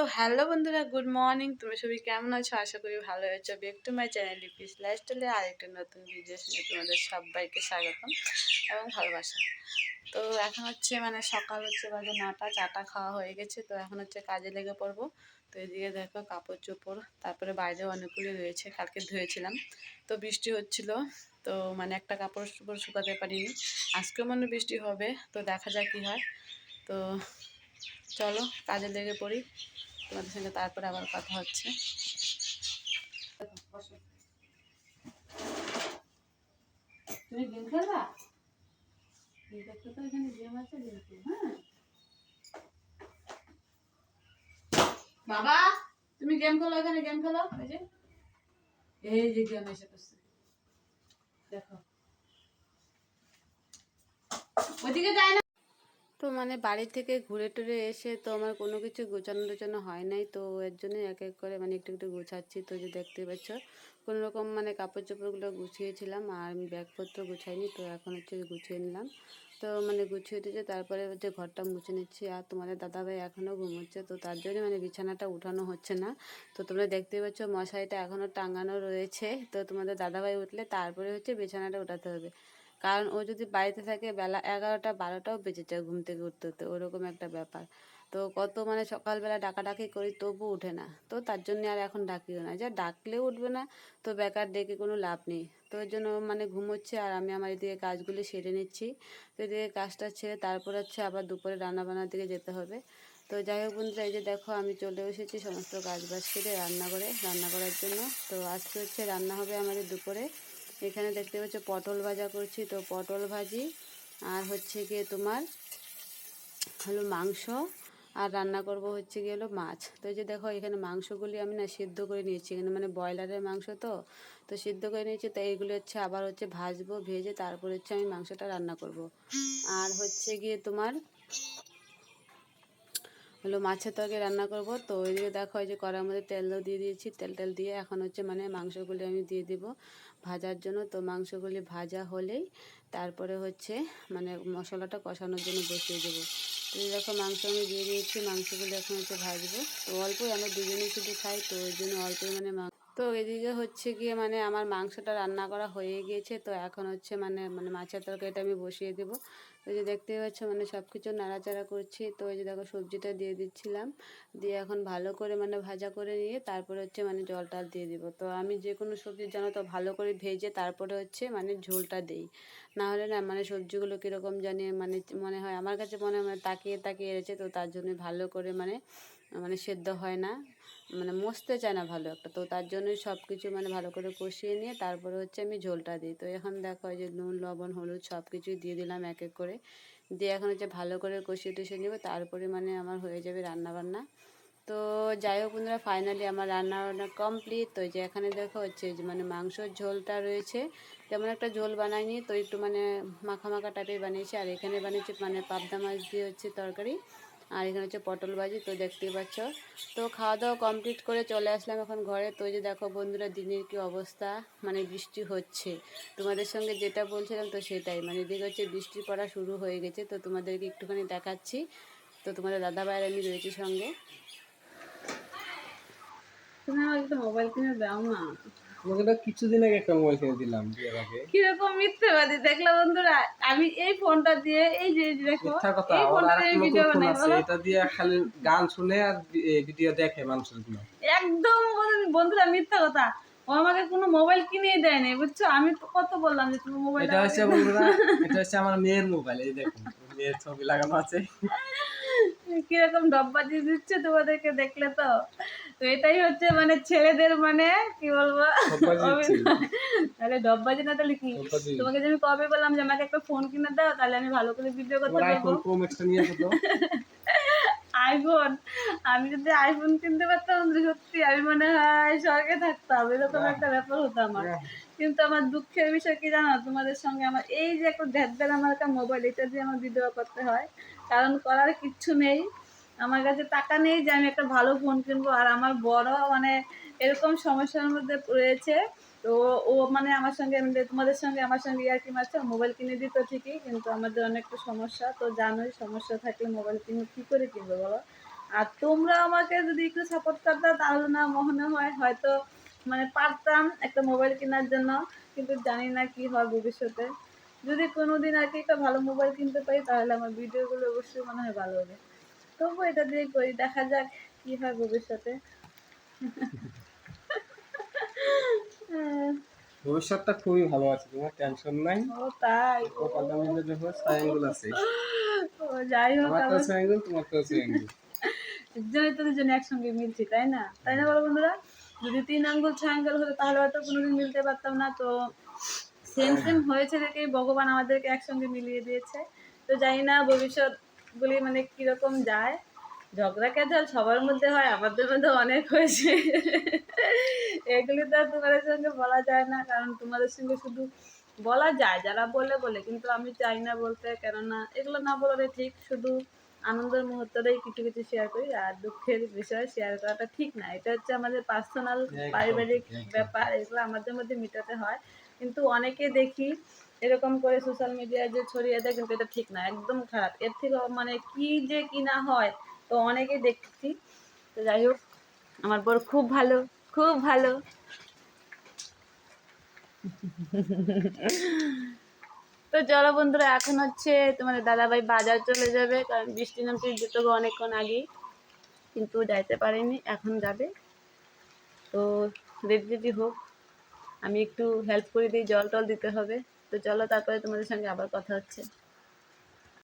তো হ্যালো বন্ধুরা, good morning. তুমি সবাই কেমন আছো? আশা করি ভালো আছো। Back to my channel Lipi's লাইফস্টাইলে আরেকটা নতুন ভিডিও শুনে তোমাদের সবাইকে স্বাগতম এবং ভালোবাসা। তো এখন হচ্ছে মানে সকাল হচ্ছে, বাজে নটা, চাটা খাওয়া হয়ে গেছে, তো এখন হচ্ছে কাজে লেগে পড়ব। তো এদিকে দেখো কাপড় চোপড়, তারপরে বাইরে অনেকগুলি রয়েছে, কালকে ধুয়েছিলাম। তো বৃষ্টি হচ্ছিল, তো মানে একটা কাপড় চোপড় শুকাতে পারিনি। আজকেও মনে বৃষ্টি হবে, তো দেখা যাক কী হয়। তো চলো কাজে লেগে পড়ি। তোমাদের সঙ্গে তারপরে আবার কথা হচ্ছে। তুমি খেলবা হ্যাঁ। বাবা, তুমি গেম খেলো এখানে, গেম খেলো? এই যে। এই যে গেম এসে পড়ছে। দেখো। ওইদিকে যায় তো মানে বাড়ি থেকে ঘুরে টুরে এসে তো আমার কোনো কিছু গোছানো টোছানো হয় নাই, তো এর জন্য এক এক করে মানে একটু একটু গোছাচ্ছি। তো যে দেখতে পাচ্ছ, কোনো রকম মানে কাপড় চোপড়গুলো গুছিয়েছিলাম আর আমি ব্যাগপত্র গুছাইনি, তো এখন হচ্ছে গুছিয়ে নিলাম। তো মানে গুছিয়ে দিয়েছে তারপরে হচ্ছে ঘরটা মুছে নিচ্ছি। আর তোমাদের দাদাভাই এখনও ঘুমোচ্ছে, তো তার জন্য মানে বিছানাটা উঠানো হচ্ছে না। তো তোমরা দেখতে পাচ্ছ মশারিটা এখনও টাঙানো রয়েছে। তো তোমাদের দাদাভাই উঠলে তারপরে হচ্ছে বিছানাটা উঠাতে হবে। কারণ ও যদি বাড়িতে থাকে বেলা এগারোটা, বারোটাও বেঁচে যায় ঘুম থেকে উঠতে উঠতে ওরকম একটা ব্যাপার। তো কত মানে সকালবেলা ডাকাডাকি করি তবু উঠে না। তো তার জন্য আর এখন ডাকিও না। যা ডাকলেও উঠবে না, তো বেকার ডেকে কোনো লাভ নেই। তো ওই জন্য মানে ঘুমোচ্ছে আর আমি আমার এদিকে কাজগুলি সেরে নিচ্ছি। তো এদিকে কাজটা ছেড়ে তারপর হচ্ছে আবার দুপুরে রান্না বান্নার দিকে যেতে হবে। তো যাই হোক বন্ধুরা, এই যে দেখো আমি চলে এসেছি সমস্ত কাজ বাজ সেরে রান্না করে রান্না করার জন্য তো আজকে হচ্ছে রান্না হবে আমাদের দুপুরে এখানে দেখতে পাচ্ছ পটল ভাজা করছি। তো পটল ভাজি আর হচ্ছে গিয়ে তোমার হলো মাংস আর রান্না করব হচ্ছে গিয়ে হলো মাছ। তো এই যে দেখো এখানে মাংসগুলি আমি না সিদ্ধ করে নিয়েছি। এখানে মানে ব্রয়লারের মাংস তো তো সিদ্ধ করে নিয়েছি। তো এইগুলো হচ্ছে আবার হচ্ছে ভাজবো, ভেজে তারপর হচ্ছে আমি মাংসটা রান্না করব। আর হচ্ছে গিয়ে তোমার হলো মাছের তরকারি রান্না করব। তো ওইদিকে দেখো যে কড়ার মধ্যে তেল দিয়ে দিয়েছি। তেল টেল দিয়ে এখন হচ্ছে মানে মাংসগুলি আমি দিয়ে দিব ভাজার জন্য। তো মাংসগুলি ভাজা হলেই তারপরে হচ্ছে মানে মশলাটা কষানোর জন্য বসিয়ে দেবো। তো দেখো মাংস আমি দিয়ে দিয়েছি। মাংসগুলি এখন হচ্ছে ভাজবো। তো অল্পই আমরা দুজনেই শুধু খাই। তো ওই জন্য অল্পই মানে তো এদিকে হচ্ছে গিয়ে মানে আমার মাংসটা রান্না করা হয়ে গিয়েছে। তো এখন হচ্ছে মানে মানে মাছের তরকারিটা আমি বসিয়ে দেবো। ওই যে দেখতে পাচ্ছ মানে সব কিছু নাড়াচাড়া করছি। তো ওই যে দেখো, সবজিটা দিয়ে দিচ্ছিলাম। দিয়ে এখন ভালো করে মানে ভাজা করে নিয়ে তারপরে হচ্ছে মানে জলটা দিয়ে দিব। তো আমি যে কোনো সবজি যেন তো, ভালো করে ভেজে তারপরে হচ্ছে মানে ঝোলটা দিই। না হলে না মানে সবজিগুলো কীরকম জানি মানে মনে হয়, আমার কাছে মনে হয় মানে তাকিয়ে তাকিয়ে এসেছে তো তার জন্য ভালো করে মানে মানে সেদ্ধ হয় না মানে মসতে চায় না ভালো একটা। তো তার জন্যই সব কিছু মানে ভালো করে কষিয়ে নিয়ে তারপরে হচ্ছে আমি ঝোলটা দিই। তো এখন দেখো যে নুন, লবণ, হলুদ সব কিছুই দিয়ে দিলাম এক এক করে। দিয়ে এখন হচ্ছে ভালো করে কষিয়ে টষিয়ে নেব, তারপরে মানে আমার হয়ে যাবে রান্না বান্না তো যাই হোক বন্ধুরা ফাইনালি আমার রান্না বান্না কমপ্লিট তো যে এখানে দেখো হচ্ছে যে মানে মাংসর ঝোলটা রয়েছে। তেমন একটা ঝোল বানাইনি, তো একটু মানে মাখা মাখা টাইপের বানিয়েছি। আর এখানে বানিয়েছি মানে পাবদা মাছ দিয়ে হচ্ছে তরকারি। আর এখানে হচ্ছে পটল ভাজি, তো দেখতেই পাচ্ছ। তো খাওয়া দাওয়া কমপ্লিট করে চলে আসলাম এখন ঘরে। তো যে দেখো বন্ধুরা, দিনের কি অবস্থা? মানে বৃষ্টি হচ্ছে। তোমাদের সঙ্গে যেটা বলছিলাম তো সেটাই। মানে এদিকে হচ্ছে বৃষ্টি পড়া শুরু হয়ে গেছে। তো তোমাদেরকে একটুখানি দেখাচ্ছি। তো তোমাদের দাদা ভাইয়ের আমি রয়েছি সঙ্গে। তুমি আমাকে মোবাইল কিনে দাও না। তোমাকে তো কিছুদিন আগে একটা মোবাইল কিনে দিলাম বিয়ের আগে। কীরকম মিথ্যেবাদী? দেখলা বন্ধুরা আমি এই ফোনটা দিয়ে এই যে দেখো মিথ্যা কথা এই ফোনটা দিয়ে ভিডিও বানাই এটা দিয়ে খালি গান শুনে আর ভিডিও দেখে মানুষেরগুলো একদম বন্ধুরা মিথ্যা কথা। ও আমাকে কোনো মোবাইল কিনেই দেয় নাই বুঝছ? আমি তো কত বললাম যে তুমি মোবাইল এটা হচ্ছে বন্ধুরা এটা হচ্ছে আমার মেয়ের মোবাইল এই দেখুন মেয়ের ছবি লাগানো আছে। কীরকম ডব্বাজি দিচ্ছে তোমাদেরকে দেখলে তো। তো এটাই হচ্ছে মানে ছেলেদের মানে কি বলব। তাহলে ডব্বাজি না তাহলে কি? তোমাকে যে আমি কবে বললাম যে আমাকে একটা ফোন কিনে দাও তাহলে আমি ভালো করে ভিডিও করতে পারব আইফোন আমি যদি আইফোন কিনতে পারতাম সত্যি আমি মনে হয় স্বর্গে থাকতাম। এরকম একটা ব্যাপার হতো আমার। কিন্তু আমার দুঃখের বিষয় কি জানো? তোমাদের সঙ্গে আমার এই যে একটা ধ্যার আমার একটা মোবাইল এটা দিয়ে আমার ভিডিও করতে হয়। কারণ করার কিচ্ছু নেই। আমার কাছে টাকা নেই যে আমি একটা ভালো ফোন কিনবো। আর আমার বড় মানে এরকম সমস্যার মধ্যে রয়েছে। তো ও মানে আমার সঙ্গে তোমাদের সঙ্গে, আমার সঙ্গে ইয়ার কি মারছে মোবাইল কিনে দিত ঠিকই, কিন্তু আমাদের অনেকটা সমস্যা। তো জানোই সমস্যা থাকলে মোবাইল কিনে কী করে কিনবো বলো? আর তোমরা আমাকে যদি একটু সাপোর্ট করতে তাহলে না মনে হয় হয়তো মানে পারতাম একটা মোবাইল কেনার জন্য, কিন্তু জানি না কি হয় ভবিষ্যতে। যদি কোনোদিন আর কি একটা ভালো মোবাইল কিনতে পারি, তাহলে আমার ভিডিওগুলো অবশ্যই মনে হয় ভালো হবে। তবু এটা দিয়ে করি দেখা যাক কি হয় ভবিষ্যতে। ভবিষ্যৎটা খুবই ভালো আছে তোমার টেনশন নাই। ও তাই। ও কপালটা মধ্যে দেখো ট্রায়াঙ্গেল আছে। ও, যাই হোক আমার তো ট্রায়াঙ্গেল তোমার তো ট্রায়াঙ্গেল জন্য তো দুজনে একসঙ্গে মিলছি তাই না? তাই না বলো বন্ধুরা? যদি তিন আঙ্গুল ছয় আঙ্গুল হতো তাহলে হয়তো কোনোদিন মিলতে পারতাম না। তো সেম সেম হয়েছে দেখেই ভগবান আমাদেরকে একসঙ্গে মিলিয়ে দিয়েছে। তো জানি না ভবিষ্যৎগুলি মানে কীরকম যায়? ঝগড়া ক্যাজাল সবার মধ্যে হয় আমাদের মধ্যে অনেক হয়েছে। এগুলি তো তোমাদের সঙ্গে বলা যায় না কারণ তোমাদের সঙ্গে শুধু বলা যায় যারা বলে বলে কিন্তু আমি চাই না বলতে কেননা এগুলো না বলারে ঠিক। শুধু আনন্দের মুহূর্তটাই কিছু কিছু শেয়ার করি আর দুঃখের বিষয় শেয়ার করাটা ঠিক না। এটা হচ্ছে আমাদের পার্সোনাল পারিবারিক ব্যাপার এগুলো আমাদের মধ্যে মেটাতে হয়। কিন্তু অনেকে দেখি এরকম করে সোশ্যাল মিডিয়ায় যে ছড়িয়ে দেয় কিন্তু এটা ঠিক না, একদম খারাপ। এর থেকে মানে কি যে কি না হয়, তো অনেকে দেখছি। তো যাই হোক, আমার বর খুব ভালো খুব ভালো। তো চলো বন্ধুরা, এখন হচ্ছে তোমাদের দাদাভাই বাজার চলে যাবে, কারণ বৃষ্টি নামছে হবে অনেকক্ষণ আগে কিন্তু যাইতে পারেনি, এখন যাবে। তো রেডি রেডি হোক, আমি একটু হেল্প করে দিই, জল টল দিতে হবে। তো চলো তারপরে তোমাদের সঙ্গে আবার কথা হচ্ছে।